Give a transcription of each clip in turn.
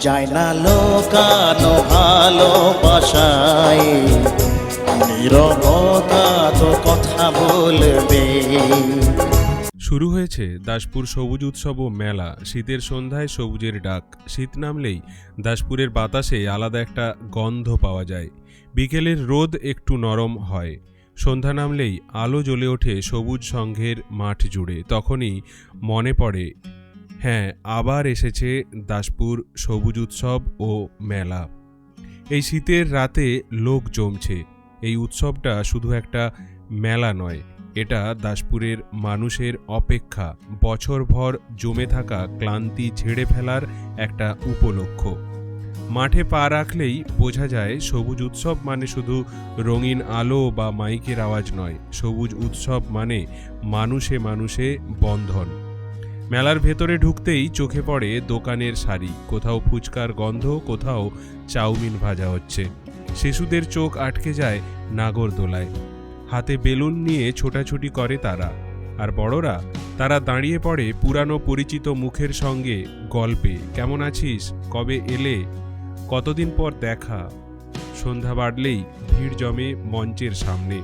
যায় না লোকানো ভালোবাসায়। নীরবতা তো কথা বলবে। শুরু হয়েছে দাসপুর সবুজ উৎসব ও মেলা। শীতের সন্ধ্যায় সবুজের ডাক। শীত নামলেই দাসপুরের বাতাসে আলাদা একটা গন্ধ পাওয়া যায়। বিকেলের রোদ একটু নরম হয়। সন্ধ্যা নামলেই আলো জ্বলে ওঠে সবুজ সংঘের মাঠ জুড়ে। তখনই মনে পড়ে হ্যাঁ আবার এসেছে দাসপুর, সবুজ উৎসব ও মেলা। এই শীতের রাতে লোক জমছে। এই উৎসবটা শুধু একটা মেলা নয়, এটা দাসপুরের মানুষের অপেক্ষা। বছরভর জমে থাকা ক্লান্তি ঝেড়ে ফেলার একটা উপলক্ষ। মাঠে পা রাখলেই বোঝা যায় সবুজ উৎসব মানে শুধু রঙিন আলো বা মাইকের আওয়াজ নয়, সবুজ উৎসব মানে মানুষে মানুষে বন্ধন। মেলার ভেতরে ঢুকতেই চোখে পড়ে দোকানের শাড়ি। কোথাও ফুচকার গন্ধ, কোথাও চাউমিন ভাজা হচ্ছে। শিশুদের চোখ আটকে যায় নাগরদোলায়। হাতে বেলুন নিয়ে ছোটাছুটি করে তারা। আর বড়রা, তারা দাঁড়িয়ে পড়ে পুরানো পরিচিত মুখের সঙ্গে গল্পে, কেমন আছিস? কবে এলে? কতদিন পর দেখা? সন্ধ্যা বাড়লেই ভিড় জমে মঞ্চের সামনে।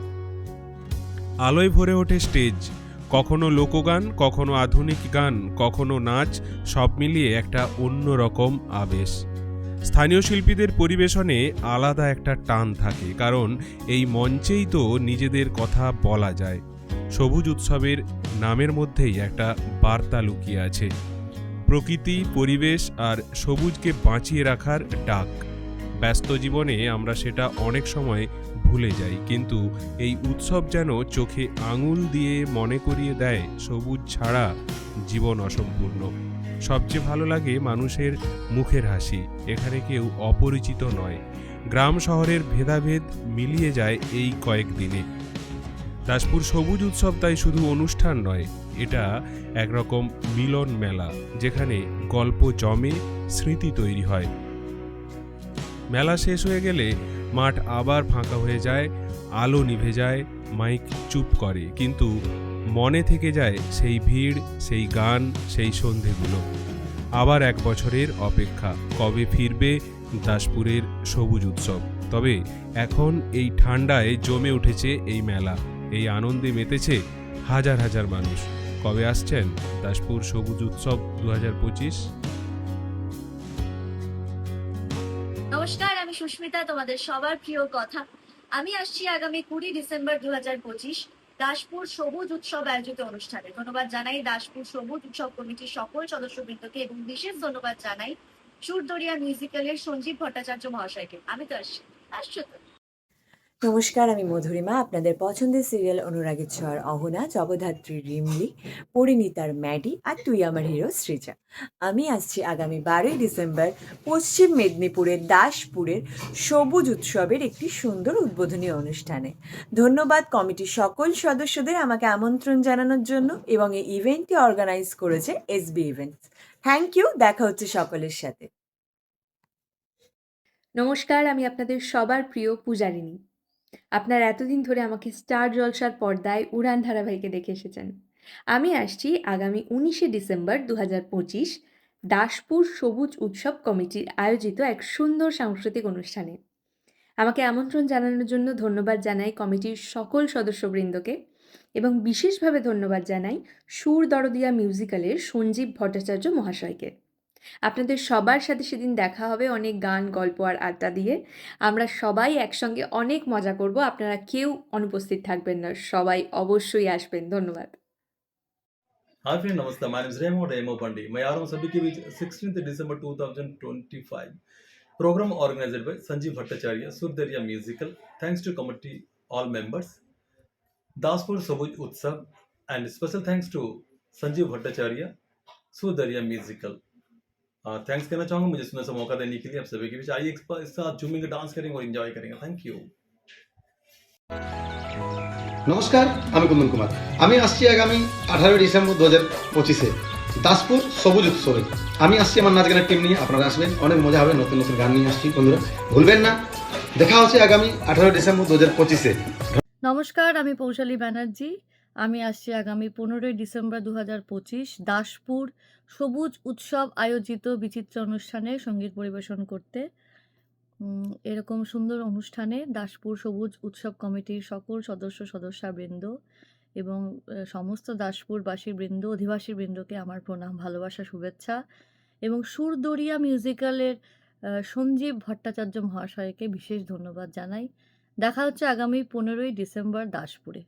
আলোয় ভরে ওঠে স্টেজ। কখনো লোকগান, কখনো আধুনিক গান, কখনো নাচ, সব মিলিয়ে একটা অন্য রকম আবেশ। স্থানীয় শিল্পীদের পরিবেশনে আলাদা একটা টান থাকে, কারণ এই মঞ্চেই তো নিজেদের কথা বলা যায়। সবুজ উৎসবের নামের মধ্যেই একটা বার্তা লুকিয়ে আছে। প্রকৃতি, পরিবেশ আর সবুজকে বাঁচিয়ে রাখার ডাক। ব্যস্ত জীবনে আমরা সেটা অনেক সময় ভুলে যাই। কিন্তু এই উৎসব যেন চোখে আঙুল দিয়ে মনে করিয়ে দেয়, সবুজ ছাড়া জীবন অসম্পূর্ণ। সবচেয়ে ভালো লাগে মানুষের মুখের হাসি, এখানে কেউ অপরিচিত নয়। গ্রাম শহরের ভেদাভেদ মিলিয়ে যায় এই কয়েকদিনে দাসপুর সবুজ উৎসব তাই শুধু অনুষ্ঠান নয়, এটা একরকম মিলন মেলা, যেখানে গল্প জমে, স্মৃতি তৈরি হয়। মেলা শেষ হয়ে গেলে মাঠ আবার ফাঁকা হয়ে যায়, আলো নিভে যায়, মাইক চুপ করে। কিন্তু মনে থেকে যায় সেই ভিড়, সেই গান, সেই সন্ধেগুলো। আবার এক বছরের অপেক্ষা, কবে ফিরবে দাসপুরের সবুজ উৎসব। তবে এখন এই ঠান্ডায় জমে উঠেছে এই মেলা। এই আনন্দে মেতেছে হাজার হাজার মানুষ। কবে আসছেন দাসপুর সবুজ উৎসব দু হাজার পঁচিশ? নমস্কার সুস্মিতা, তোমাদের সবার প্রিয় কথা। আমি আসছি আগামী কুড়ি ডিসেম্বর দু হাজার পঁচিশ দাসপুর সবুজ উৎসব আয়োজিত অনুষ্ঠানে। ধন্যবাদ জানাই দাসপুর সবুজ উৎসব কমিটির সকল সদস্যবৃন্দকে এবং বিশেষ ধন্যবাদ জানাই সুরদরিয়া মিউজিক্যালের সঞ্জীব ভট্টাচার্য মহাশয়কে। আমি তো আসছি। আসছো তো? নমস্কার, আমি মধুরিমা। আপনাদের পছন্দের সিরিয়াল অনুরাগের ছোঁয়ার অহনা জগধাত্রী রিমলি, পরিণীতার ম্যাডি আর তুই আমার হিরো সৃজা। আমি আসছি আগামী বারোই ডিসেম্বর পশ্চিম মেদিনীপুরের দাসপুরের সবুজ উৎসবের একটি সুন্দর উদ্বোধনী অনুষ্ঠানে। ধন্যবাদ কমিটির সকল সদস্যদের আমাকে আমন্ত্রণ জানানোর জন্য এবং এই ইভেন্টটি অর্গানাইজ করেছে এসবি ইভেন্টস থ্যাংক ইউ দেখা হচ্ছে সকলের সাথে। নমস্কার, আমি আপনাদের সবার প্রিয় পূজারিনী আপনার এতদিন ধরে আমাকে স্টার জলসার পর্দায় উড়ান ধারাবাহিকে দেখে এসেছেন। আমি আসছি আগামী উনিশে ডিসেম্বর দু পঁচিশ দাসপুর সবুজ উৎসব কমিটির আয়োজিত এক সুন্দর সাংস্কৃতিক অনুষ্ঠানে। আমাকে আমন্ত্রণ জানানোর জন্য ধন্যবাদ জানাই কমিটির সকল সদস্যবৃন্দকে এবং বিশেষভাবে ধন্যবাদ জানাই সুর দরদিয়া মিউজিক্যালের সঞ্জীব ভট্টাচার্য মহাশয়কে। আপনাদের সবার সাথে সেদিন দেখা হবে অনেক গান, গল্প আর আড্ডা দিয়ে। আমরা সবাই একসঙ্গে অনেক মজা করব। আপনারা কেউ অনুপস্থিত থাকবেন না। সবাই অবশ্যই আসবেন। ধন্যবাদ। হাই ফ্রেন্ড নমস্কার। My name's Remo Remo Pandey my R own subject with 16th December 2025 programme organised by Sanjib Bhattacharya Surdariya musical thanks to committee all members Daspur Sabuj Utsav and special thanks to Sanjib Bhattacharya Surdariya musical thanks करना चाहूँगा मुझे सुनने से मौका देने के लिए आप सभी के बीच आइए एक साथ साथ झूमेंगे डांस करेंगे और एंजॉय करेंगे थैंक यू নমস্কার আমি কুন্দন কুমার আমি আসছি আগামী আঠারোই ডিসেম্বর দু হাজার পঁচিশে দাসপুর সবুজ উৎসবে আমি আসছি আমার নাচ গানের টিম নিয়ে আপনারা আসবেন অনেক মজা হবে নতুন নতুন গান নিয়ে আসছি বন্ধুরা ভুলবেন না দেখা হচ্ছে আগামী আঠারোই ডিসেম্বর দু হাজার পঁচিশে নমস্কার আমি পৌশালী ব্যানার্জি আমি আসছি আগামী পনেরোই ডিসেম্বর দু হাজার পঁচিশ দাসপুর সবুজ উৎসব আয়োজিত বিচিত্র অনুষ্ঠানে সংগীত পরিবেশন করতে। এরকম সুন্দর অনুষ্ঠানে দাসপুর সবুজ উৎসব কমিটির সকল সদস্য সদস্যবৃন্দ এবং আহ, সমস্ত দাসপুরবাসী বৃন্দ অধিবাসী বৃন্দকে আমার প্রণাম ভালোবাসা শুভেচ্ছা এবং সুরদরিয়া মিউজিক্যালের সঞ্জীব ভট্টাচার্য মহাশয়কে বিশেষ ধন্যবাদ জানাই। দেখা হচ্ছে আগামী পনেরোই ডিসেম্বর দাসপুরে।